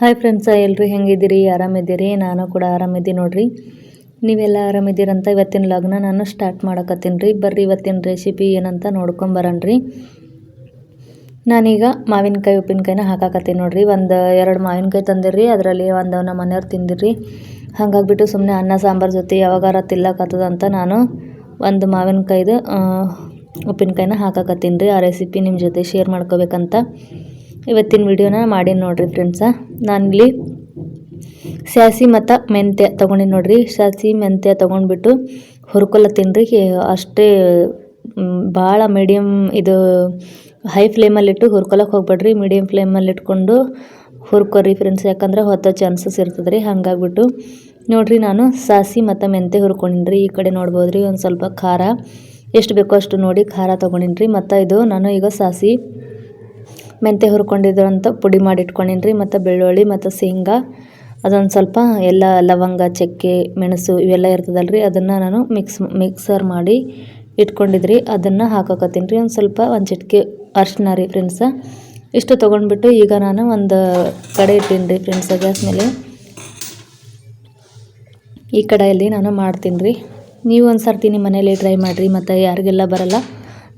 Hi friends ಎಲ್ಲರೂ ಹೆಂಗಿದ್ದೀರಿ? ಆರಾಮಿದ್ದೀರಿ? ನಾನು ಕೂಡ ಆರಾಮಿದ್ದೀನಿ ನೋಡ್ರಿ. ನೀವೆಲ್ಲ ಆರಾಮಿದ್ದೀರಂತ ಇವತ್ತಿನ ಲಗ್ನ ನಾನು ಸ್ಟಾರ್ಟ್ ಮಾಡಕತ್ತೀನಿ ರೀ. ಬರ್ರಿ ಇವತ್ತಿನ ರೆಸಿಪಿ ಏನಂತ ನೋಡ್ಕೊಂಬರಣ್ರಿ ನಾನೀಗ ಮಾವಿನಕಾಯಿ, ಉಪ್ಪಿನಕಾಯಿನ ಹಾಕಾಕತ್ತೀನಿ ನೋಡ್ರಿ. ಒಂದು ಎರಡು ಮಾವಿನಕಾಯಿ ತಂದಿರಿ ಅದರಲ್ಲಿ ಒಂದು ನಮ್ಮ ಮನೆಯವ್ರು ತಿಂದಿರಿ ಹಾಗಾಗ್ಬಿಟ್ಟು ಸುಮ್ಮನೆ ಅನ್ನ, ಸಾಂಬಾರು ಜೊತೆ ಯಾವಾಗಾರ ತಿಲ್ಲಕತ್ತದಂತ ನಾನು ಒಂದು ಮಾವಿನಕಾಯ್ದು ಉಪ್ಪಿನಕಾಯಿನ ಹಾಕಾಕತ್ತೀನಿ ರೀ. ಆ ರೆಸಿಪಿ ನಿಮ್ಮ ಜೊತೆ ಶೇರ್ ಮಾಡ್ಕೋಬೇಕಂತ. ಇವತ್ತಿನ ವಿಡಿಯೋನ ಮಾಡಿ ನೋಡ್ರಿ ಫ್ರೆಂಡ್ಸ ನಾನಿಲ್ಲಿ ಸ್ಯಾಸಿ ಮತ್ತು ಮೆಂತ್ಯ ತೊಗೊಂಡಿನಿ ನೋಡ್ರಿ. ಸ್ಯಾಸಿ ಮೆಂತ್ಯ ತೊಗೊಂಡ್ಬಿಟ್ಟು ಹುರ್ಕೊಲತ್ತೀನಿ ರೀ ಅಷ್ಟೇ ಭಾಳ ಮೀಡಿಯಮ್ ಇದು ಹೈ ಫ್ಲೇಮಲ್ಲಿಟ್ಟು ಹುರ್ಕೊಳಕ್ಕೆ ಹೋಗ್ಬೇಡ್ರಿ. ಮೀಡಿಯಮ್ ಫ್ಲೇಮಲ್ಲಿ ಇಟ್ಕೊಂಡು ಹುರ್ಕೊರಿ ಫ್ರೆಂಡ್ಸ್ ಯಾಕಂದ್ರೆ ಹೊತ್ತ ಚಾನ್ಸಸ್ ಇರ್ತದೆ ರೀ ಹಾಗಾಗ್ಬಿಟ್ಟು ನೋಡಿರಿ ನಾನು ಸಾಸಿ ಮತ್ತು ಮೆಂತೆ ಹುರ್ಕೊಂಡಿನಿ ಈ ಕಡೆ ನೋಡ್ಬೋದು ರೀ ಒಂದು ಸ್ವಲ್ಪ ಖಾರ. ಎಷ್ಟು ಬೇಕೋ ಅಷ್ಟು ನೋಡಿ ಖಾರ ತೊಗೊಂಡಿನಿ ರೀ. ಮತ್ತು ಇದು ನಾನು ಈಗ ಸಾಸಿ ಮೆಂತೆ ಹುರ್ಕೊಂಡಿದ್ರಂತ ಪುಡಿ ಮಾಡಿ ಇಟ್ಕೊಂಡಿನಿ ರೀ ಮತ್ತು ಬೆಳ್ಳುಳ್ಳಿ ಮತ್ತು ಶೇಂಗಾ, ಅದೊಂದು ಸ್ವಲ್ಪ ಎಲ್ಲ ಲವಂಗ, ಚಕ್ಕೆ, ಮೆಣಸು ಇವೆಲ್ಲ ಇರ್ತದಲ್ಲ ರೀ ಅದನ್ನು ನಾನು ಮಿಕ್ಸ್ ಮಿಕ್ಸರ್ ಮಾಡಿ ಇಟ್ಕೊಂಡಿದ್ರಿ, ಅದನ್ನು ಹಾಕೋಕತ್ತೀನಿ ರೀ, ಒಂದು ಸ್ವಲ್ಪ ಒಂದು ಚಿಟಿಕೆ ಅರ್ಶಿನ ರೀ ಫ್ರೆಂಡ್ಸ ಇಷ್ಟು ತೊಗೊಂಡ್ಬಿಟ್ಟು ಈಗ ನಾನು ಒಂದು ಕಡೆ ಇಟ್ಟೀನಿ ರೀ ಫ್ರೆಂಡ್ಸ ಗ್ಯಾಸ್ ಮೇಲೆ. ಈ ಕಡೆಯಲ್ಲಿ ನಾನು ಮಾಡ್ತೀನಿ ರೀ. ನೀವು ಒಂದು ಸರ್ತಿ ನಿಮ್ಮ ಮನೇಲಿ ಟ್ರೈ ಮಾಡಿರಿ, ಮತ್ತು ಯಾರಿಗೆಲ್ಲ ಬರಲ್ಲ,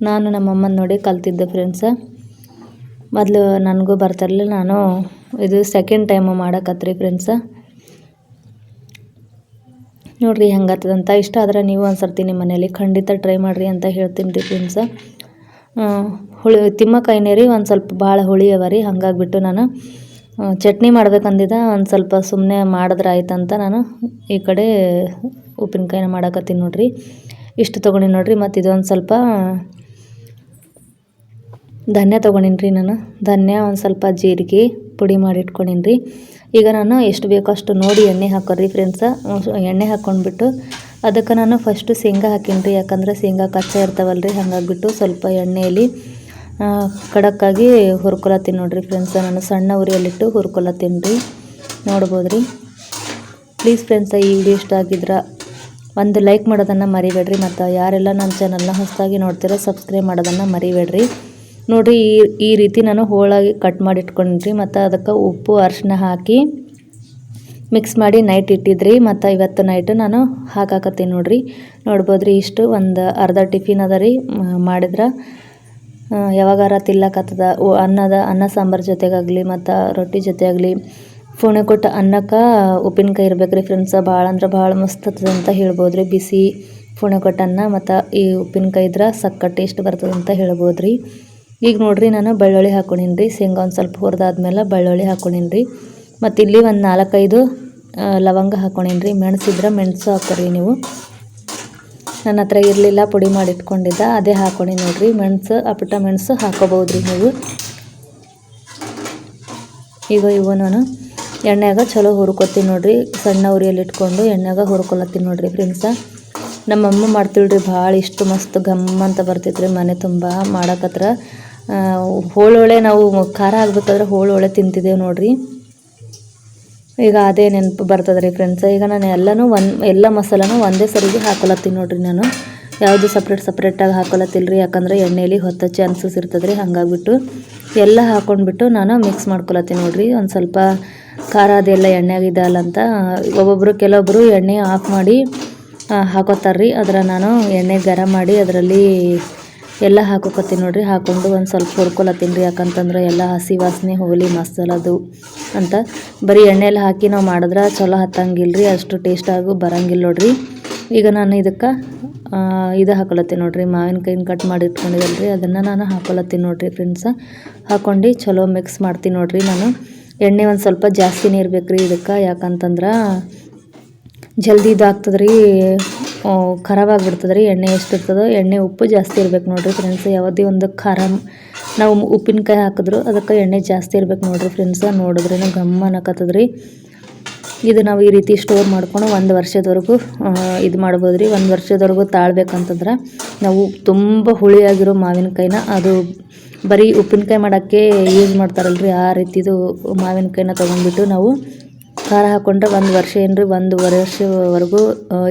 ನಾನು ನಮ್ಮಮ್ಮನ ನೋಡಿ ಕಲ್ತಿದ್ದೆ ಫ್ರೆಂಡ್ಸ ಮೊದಲು ನನಗೂ ಬರ್ತಿರಲಿಲ್ಲ, ನಾನು ಇದು ಸೆಕೆಂಡ್ ಟೈಮು ಮಾಡಕತ್ರಿ ಫ್ರೆಂಡ್ಸ ನೋಡಿರಿ ಹೆಂಗಾಗ್ತದಂತ ಇಷ್ಟ ಆದರೆ ನೀವು ಒಂದು ಸರ್ತಿ ನಿಮ್ಮ ಮನೇಲಿ ಖಂಡಿತ ಟ್ರೈ ಮಾಡಿರಿ ಅಂತ ಹೇಳ್ತೀನಿ ರೀ ಫ್ರೆಂಡ್ಸ ಹುಳಿ, ತಿಮ್ಮಕಾಯಿನೇ ರೀ, ಒಂದು ಸ್ವಲ್ಪ ಭಾಳ ಹುಳಿ ಅವ ರೀ, ಹಂಗಾಗಿಬಿಟ್ಟು ನಾನು ಚಟ್ನಿ ಮಾಡ್ಬೇಕಂದಿದ್ದ, ಒಂದು ಸ್ವಲ್ಪ ಸುಮ್ಮನೆ ಮಾಡಿದ್ರೆ ಆಯ್ತಂತ ನಾನು ಈ ಕಡೆ ಉಪ್ಪಿನಕಾಯಿನ ಮಾಡಕತ್ತೀನಿ ನೋಡಿರಿ. ಇಷ್ಟು ತೊಗೊಂಡಿ ನೋಡಿರಿ ಮತ್ತು ಇದೊಂದು ಸ್ವಲ್ಪ ಧನ್ಯ ತೊಗೊಂಡಿನಿ ರೀ ನಾನು. ಧನ್ಯ ಒಂದು ಸ್ವಲ್ಪ ಜೀರಿಗೆ ಪುಡಿ ಮಾಡಿ ರೀ ಈಗ ನಾನು ಎಷ್ಟು ಬೇಕೋ ಅಷ್ಟು ನೋಡಿ ಎಣ್ಣೆ ಹಾಕೋರಿ ಫ್ರೆಂಡ್ಸ ಎಣ್ಣೆ ಹಾಕ್ಕೊಂಡ್ಬಿಟ್ಟು ಅದಕ್ಕೆ ನಾನು ಫಸ್ಟು ಶೇಂಗಾ ಹಾಕೀನಿ ರೀ ಯಾಕಂದ್ರೆ ಶೇಂಗಾ ಕಚ್ಚಾ ಇರ್ತಾವಲ್ಲ ರೀ ಹಾಗಾಗ್ಬಿಟ್ಟು ಸ್ವಲ್ಪ ಎಣ್ಣೆಯಲ್ಲಿ ಕಡಕ್ಕಾಗಿ ಹುರ್ಕೊಳತ್ತೀನಿ ನೋಡಿರಿ ಫ್ರೆಂಡ್ಸ ನಾನು ಸಣ್ಣ ಉರಿಯಲ್ಲಿಟ್ಟು ಹುರ್ಕೊಳತ್ತೀನಿ ರೀ ನೋಡ್ಬೋದು ರೀ ಪ್ಲೀಸ್ ಫ್ರೆಂಡ್ಸ ಈ ವಿಡಿಯೋ ಇಷ್ಟ ಆಗಿದ್ರೆ ಒಂದು ಲೈಕ್ ಮಾಡೋದನ್ನು ಮರಿಬೇಡ್ರಿ. ಮತ್ತು ಯಾರೆಲ್ಲ ನನ್ನ ಚಾನಲ್ನ ಹೊಸದಾಗಿ ನೋಡ್ತೀರೋ ಸಬ್ಸ್ಕ್ರೈಬ್ ಮಾಡೋದನ್ನು ಮರಿಬೇಡ್ರಿ. ನೋಡಿರಿ ಈ ಈ ರೀತಿ ನಾನು ಹೋಳಾಗಿ ಕಟ್ ಮಾಡಿ ಇಟ್ಕೊಂಡ್ರಿ. ಮತ್ತು ಅದಕ್ಕೆ ಉಪ್ಪು ಅರಿಶಿನ ಹಾಕಿ ಮಿಕ್ಸ್ ಮಾಡಿ ನೈಟ್ ಇಟ್ಟಿದ್ರಿ. ಮತ್ತು ಇವತ್ತು ನೈಟು ನಾನು ಹಾಕಾಕತ್ತೀನಿ ನೋಡಿರಿ. ನೋಡ್ಬೋದು ರೀ ಇಷ್ಟು ಒಂದು ಅರ್ಧ ಟಿಫಿನ್ ಅದ ರೀ ಮಾಡಿದ್ರೆ. ಯಾವಾಗಾರ ತಿಲ್ಲಕತ್ತದ ಅನ್ನದ, ಅನ್ನ ಸಾಂಬಾರು ಜೊತೆಗಾಗಲಿ ಮತ್ತು ರೊಟ್ಟಿ ಜೊತೆ ಆಗಲಿ ಫೋಣೆ ಕೊಟ್ಟು ಅನ್ನಕ್ಕೆ ಉಪ್ಪಿನಕಾಯಿ ಇರ್ಬೇಕು ರೀ ಫ್ರೆಂಡ್ಸ ಭಾಳ ಅಂದ್ರೆ ಭಾಳ ಮಸ್ತ್ ಅಂತ ಹೇಳ್ಬೋದು ರೀ ಬಿಸಿ ಫೋಣೆ ಕೊಟ್ಟು ಅನ್ನ ಮತ್ತು ಈ ಉಪ್ಪಿನಕಾಯಿ ಇದ್ರೆ ಸಕ್ಕ ಟೇಸ್ಟ್ ಬರ್ತದಂತ ಹೇಳ್ಬೋದು ರೀ ಈಗ ನೋಡ್ರಿ ನಾನು ಬೆಳ್ಳುಳ್ಳಿ ಹಾಕೊಂಡಿನಿ ರೀ ಶೇಂಗಾ ಒಂದು ಸ್ವಲ್ಪ ಹುರಿದಾದ್ಮೇಲೆ ಬೆಳ್ಳುಳ್ಳಿ ಹಾಕೊಂಡಿನಿ ರೀ ಮತ್ತು ಇಲ್ಲಿ ಒಂದು ನಾಲ್ಕೈದು ಲವಂಗ ಹಾಕೊಂಡಿನಿ ರೀ ಮೆಣಸಿದ್ರೆ ಮೆಣಸು ಹಾಕೋರಿ ನೀವು. ನನ್ನ ಹತ್ರ ಇರಲಿಲ್ಲ, ಪುಡಿ ಮಾಡಿ ಇಟ್ಕೊಂಡಿದ್ದ ಅದೇ ಹಾಕೊಂಡಿ ನೋಡಿರಿ. ಮೆಣಸು, ಅಪಟ ಮೆಣಸು ಹಾಕೋಬೋದು ರೀ ನೀವು. ಈಗ ಇವು ನಾನು ಎಣ್ಣೆಗ ಚಲೋ ಹುರ್ಕೊತೀನಿ ನೋಡ್ರಿ. ಸಣ್ಣ ಉರಿಯಲ್ಲಿ ಇಟ್ಕೊಂಡು ಎಣ್ಣೆಯಾಗ ಹುರ್ಕೊಳತ್ತೀನಿ ನೋಡಿರಿ ಫ್ರೆಂಡ್ಸ. ನಮ್ಮಮ್ಮ ಮಾಡ್ತಿಳ್ರಿ ಭಾಳ ಇಷ್ಟು, ಮಸ್ತ್ ಘಮ್ ಅಂತ ಬರ್ತೈತ್ರಿ ಮನೆ ತುಂಬ ಮಾಡಕತ್ರ. ಹೋಳೊಳೆ ನಾವು ಖಾರ ಆಗ್ಬೇಕಾದ್ರೆ ಹೋಳೊಳೆ ತಿಂತಿದ್ದೇವೆ ನೋಡಿರಿ. ಈಗ ಅದೇ ನೆನಪು ಬರ್ತದೆ ರೀ ಫ್ರೆಂಡ್ಸ್ ಈಗ ನಾನು ಎಲ್ಲನೂ ಒಂದು ಎಲ್ಲ ಮಸಾಲನೂ ಒಂದೇ ಸರಿಗೆ ಹಾಕೊಳತ್ತೀನಿ ನೋಡಿರಿ ನಾನು. ಯಾವುದು ಸಪ್ರೇಟ್ ಸಪ್ರೇಟಾಗಿ ಹಾಕೊಳತ್ತಿಲ್ಲ ರೀ ಯಾಕಂದ್ರೆ ಎಣ್ಣೆಲಿ ಹೊತ್ತ ಚಾನ್ಸಸ್ ಇರ್ತದೆ ರೀ ಹಾಗಾಗ್ಬಿಟ್ಟು ಎಲ್ಲ ಹಾಕೊಂಡ್ಬಿಟ್ಟು ನಾನು ಮಿಕ್ಸ್ ಮಾಡ್ಕೊಳತ್ತೀನಿ ನೋಡಿರಿ. ಒಂದು ಸ್ವಲ್ಪ ಖಾರ ಅದೆಲ್ಲ ಎಣ್ಣೆಗಿದಲ್ಲ ಅಂತ ಒಬ್ಬೊಬ್ಬರು ಕೆಲವೊಬ್ಬರು ಎಣ್ಣೆ ಆಫ್ ಮಾಡಿ ಹಾಕೋತಾರ್ರಿ. ಅದರ ನಾನು ಎಣ್ಣೆ ಗರಂ ಮಾಡಿ ಅದರಲ್ಲಿ ಎಲ್ಲ ಹಾಕೋಕತ್ತೀನಿ ನೋಡ್ರಿ. ಹಾಕೊಂಡು ಒಂದು ಸ್ವಲ್ಪ ಹುರ್ಕೊಳತ್ತೀನಿ ರೀ. ಯಾಕಂತಂದ್ರೆ ಎಲ್ಲ ಹಸಿ ವಾಸನೆ ಹೋಗಲಿ ಮಸಾಲದು ಅಂತ ಬರೀ ಎಣ್ಣೆಲಿ ಹಾಕಿ ನಾವು ಮಾಡಿದ್ರೆ ಚಲೋ ಹತ್ತಂಗಿಲ್ಲ ರೀ ಅಷ್ಟು ಟೇಸ್ಟಾಗೂ ಬರಂಗಿಲ್ಲ ನೋಡ್ರಿ. ಈಗ ನಾನು ಇದಕ್ಕೆ ಇದು ಹಾಕೊಳತ್ತೀನಿ ನೋಡ್ರಿ. ಮಾವಿನಕಾಯಿನ ಕಟ್ ಮಾಡಿ ಇಟ್ಕೊಂಡಿದ್ದಲ್ಲ ರೀ ಅದನ್ನು ನಾನು ಹಾಕೊಳತ್ತೀನಿ ನೋಡ್ರಿ ಫ್ರೆಂಡ್ಸ ಹಾಕೊಂಡು ಚಲೋ ಮಿಕ್ಸ್ ಮಾಡ್ತೀನಿ ನೋಡ್ರಿ ನಾನು. ಎಣ್ಣೆ ಒಂದು ಸ್ವಲ್ಪ ಜಾಸ್ತಿನೇ ಇರ್ಬೇಕು ರೀ ಇದಕ್ಕೆ. ಯಾಕಂತಂದ್ರೆ ಜಲ್ದಿ ಇದಾಗ್ತದೆ ರೀ ಖರಾಬ್ ಆಗಿಬಿಡ್ತದೆ ರೀ ಎಣ್ಣೆ ಎಷ್ಟು ಇರ್ತದೋ ಎಣ್ಣೆ ಉಪ್ಪು ಜಾಸ್ತಿ ಇರ್ಬೇಕು ನೋಡಿರಿ ಫ್ರೆಂಡ್ಸ್ ಯಾವುದೇ ಒಂದು ಖಾರ, ನಾವು ಉಪ್ಪಿನಕಾಯಿ ಹಾಕಿದ್ರು ಅದಕ್ಕೆ ಎಣ್ಣೆ ಜಾಸ್ತಿ ಇರ್ಬೇಕು ನೋಡಿರಿ ಫ್ರೆಂಡ್ಸ್ ನೋಡಿದ್ರೇನು ಗಮ್ಮ ಅನ್ನಕತ್ತದ ರೀ ಇದು ನಾವು ಈ ರೀತಿ ಸ್ಟೋರ್ ಮಾಡ್ಕೊಂಡು ಒಂದು ವರ್ಷದವರೆಗೂ ಇದು ಮಾಡ್ಬೋದು ರೀ ಒಂದು ವರ್ಷದವರೆಗೂ ತಾಳ್ಬೇಕಂತಂದ್ರೆ ನಾವು ತುಂಬ ಹುಳಿಯಾಗಿರೋ ಮಾವಿನಕಾಯಿನ, ಅದು ಬರೀ ಉಪ್ಪಿನಕಾಯಿ ಮಾಡೋಕ್ಕೆ ಯೂಸ್ ಮಾಡ್ತಾರಲ್ರಿ. ಆ ರೀತಿದು ಮಾವಿನಕಾಯಿನ ತೊಗೊಂಡ್ಬಿಟ್ಟು ನಾವು ಖಾರ ಹಾಕ್ಕೊಂಡ್ರೆ ಒಂದು ವರ್ಷ ಏನ್ರಿ? ಒಂದು ವರ್ಷವರೆಗೂ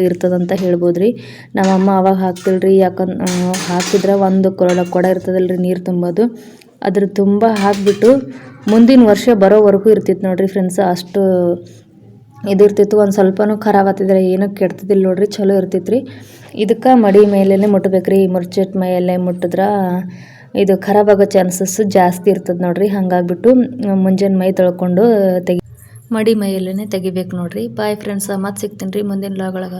ಇರ್ತದಂತ ಹೇಳ್ಬೋದು ರೀ ನಮ್ಮಮ್ಮ ಅವಾಗ ಹಾಕ್ತಿಲ್ರಿ ಯಾಕಂದ್ರೆ ಹಾಕಿದ್ರೆ ಒಂದು ಕೊಡ ಕೊಡ ಇರ್ತದಲ್ಲ ರೀ ನೀರು ತುಂಬೋದು. ಅದ್ರ ತುಂಬ ಹಾಕಿಬಿಟ್ಟು ಮುಂದಿನ ವರ್ಷ ಬರೋವರೆಗೂ ಇರ್ತಿತ್ತು ನೋಡ್ರಿ ಫ್ರೆಂಡ್ಸ್ ಅಷ್ಟು ಇದಿರ್ತಿತ್ತು. ಒಂದು ಸ್ವಲ್ಪನೂ ಖರಾಬ್ ಆಗ್ತಿದ್ರೆ ಏನೂ ಕೆಡ್ತಿದ್ದಿಲ್ಲ ನೋಡ್ರಿ, ಚಲೋ ಇರ್ತಿತ್ತು ರೀ ಇದಕ್ಕೆ ಮಡಿ ಮೇಲೇ ಮುಟ್ಬೇಕು ರೀ ಮುರ್ಚಿಟ್ ಮೇಲೆ ಮುಟ್ಟಿದ್ರೆ ಇದು ಖರಾಬ್ ಆಗೋ ಚಾನ್ಸಸ್ ಜಾಸ್ತಿ ಇರ್ತದೆ ನೋಡ್ರಿ. ಹಾಗಾಗ್ಬಿಟ್ಟು ಮುಂಜಾನೆ ಮೈ ತೊಳ್ಕೊಂಡು ತೆಗಿ ಮಡಿ ಮೈಯಲ್ಲೇ ತೆಗಿಬೇಕು ನೋಡ್ರಿ. ಬಾಯ್ ಫ್ರೆಂಡ್ಸ್ ಮತ್ತೆ ಸಿಗ್ತೀನಿ ರೀ ಮುಂದಿನ ಲಾಗೊಳಗೆ